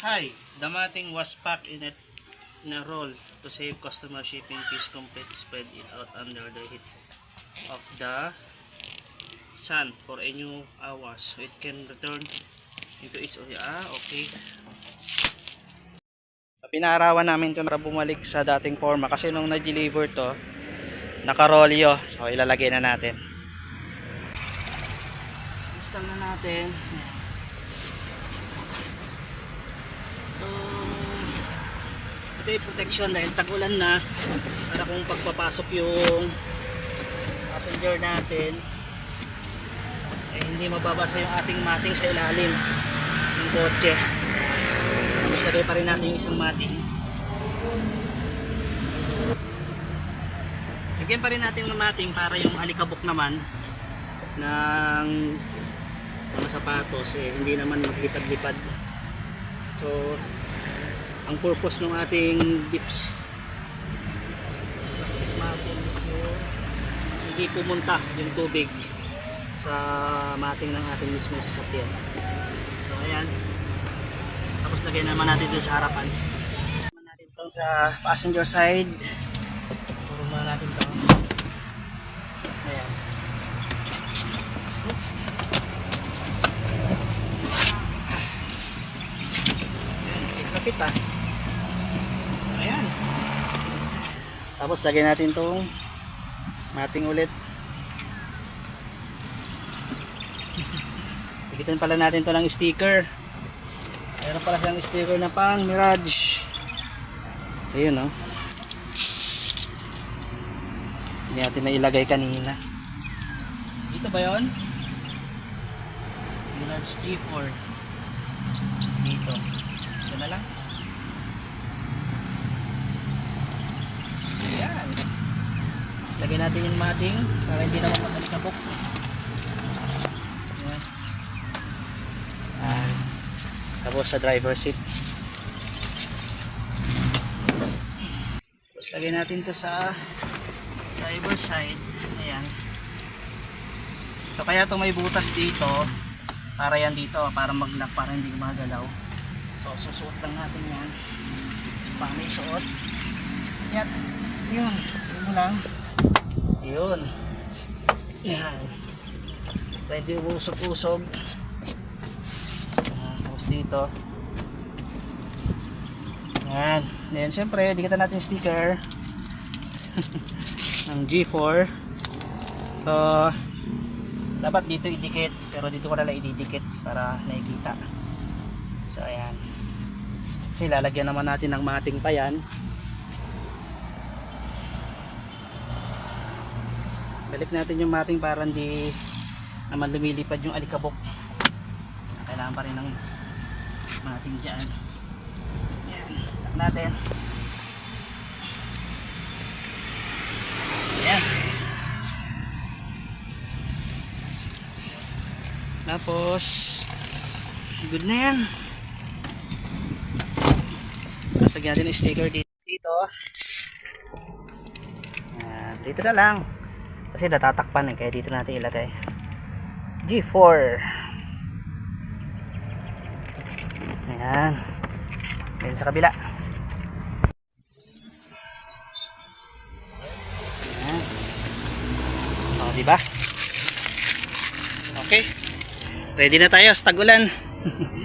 Hi, Damating was packed in a, in a roll to save customer shipping fees complete spread it out under the heat of the sun for a new hours. So it can return into its ah okay. Pinarawan namin ito para bumalik sa dating forma kasi nung na-deliver to nakarolyo so ilalagay na natin. Install na natin ito yung protection dahil tag-ulan na. Para kung pagpapasok yung passenger natin eh hindi mababasa yung ating mating sa ilalim ng kotse. Tapos lagay pa rin natin yung isang mating. Lagyan pa rin natin ng mating para yung alikabok naman ng mga sapatos eh hindi naman maglipad-lipad. So ang purpose ng ating dips. Plastic mating is yung hindi pumunta yung tubig sa mating ng ating mismo sasakyan. So ayan. Tapos lagay naman natin dito sa harapan. Naman natin to sa passenger side. Turo muna natin to ayan. Kapit ah so ayan tapos lagay natin tong mating ulit Bigitan pala natin to ng sticker Meron pala siyang sticker na pang Mirage. Ayun oh. Hindi natin na ilagay kanina. Dito ba yon? Mirage G4. Dito. Ito na lang. Yan. Lagay natin yung mating para hindi naman magalikabok. Yan. Ah. Tapos sa driver seat. Tapos lagay natin to sa driver side. Ayan. So kaya to may butas dito para yan dito para maglock para hindi magalaw. So susuot lang natin yan. So paano isuot? Yan. Yun. Yun lang. Yun. Yan. Pwede usog-usog. Tapos dito. Yan. Then syempre, dikita natin sticker ng G4. So, dapat dito idikit pero dito ko na lang ididikit para nakikita. So ayan. Kasi lalagyan naman natin ng mating pa yan. Balik natin yung mating para hindi naman lumilipad yung alikabok. Kailangan pa rin ng mating dyan. Yan. Tap natin. Yan. Tapos, good na yan. Tapos lagyan natin yung sticker dito. dito. Dito na lang. Kasi natatakpan eh, kaya dito natin ilagay. G4. Ayan. Ayan sa kabila. Ayan. O, diba? Okay. Ready na tayo sa tagulan.